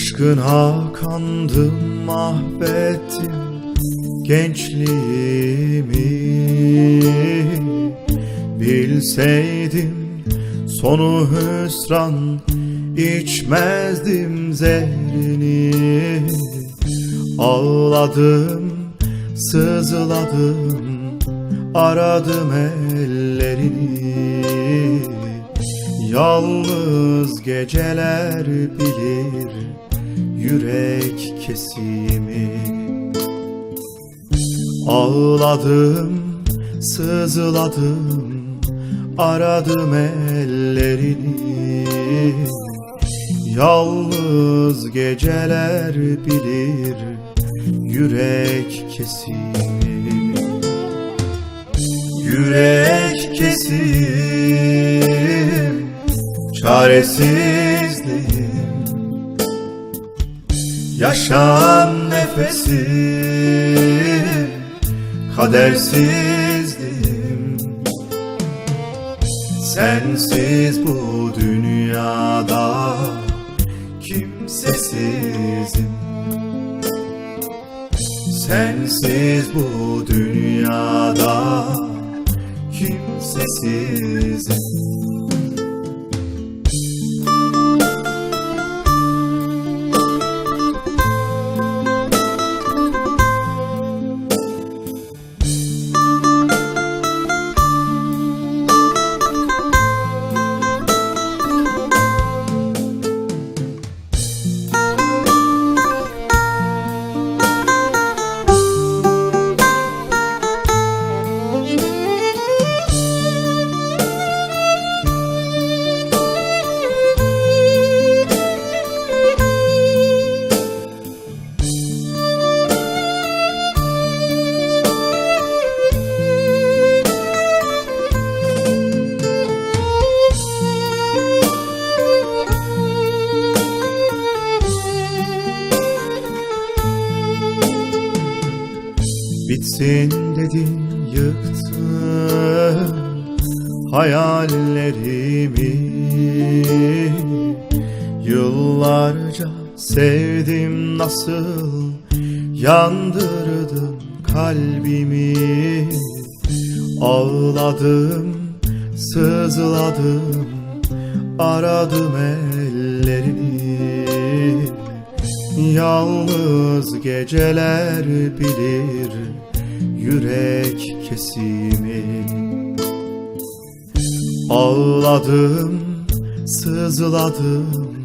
Aşkına kandım mahvettim gençliğimi. Bilseydim sonu hüsran içmezdim zehrini Ağladım, sızladım, aradım ellerini. Yalnız geceler bilir yürek kesimi. Ağladım, sızladım, aradım ellerini. Yalnız geceler bilir yürek kesimi. Yürek kesim Çaresizliğim Yaşam nefesim Kadersizliğim. Sensiz bu dünyada Kimsesizim. Sensiz bu dünyada kimsesizim Bitsin dedin yıktın hayallerimi. Yıllarca sevdim nasıl yandırdın kalbimi? Ağladım, sızladım, aradım ellerini Yalnız geceler bilir yürek kesimi. Ağladım, sızladım,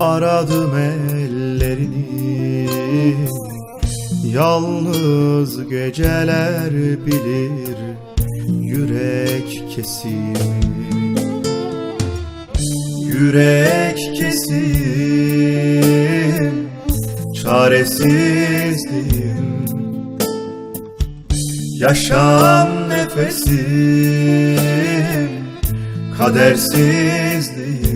aradım ellerini. Yalnız geceler bilir yürek kesimi. Yürek kesim Çaresizliğim Yaşam nefesim Kadersizliğim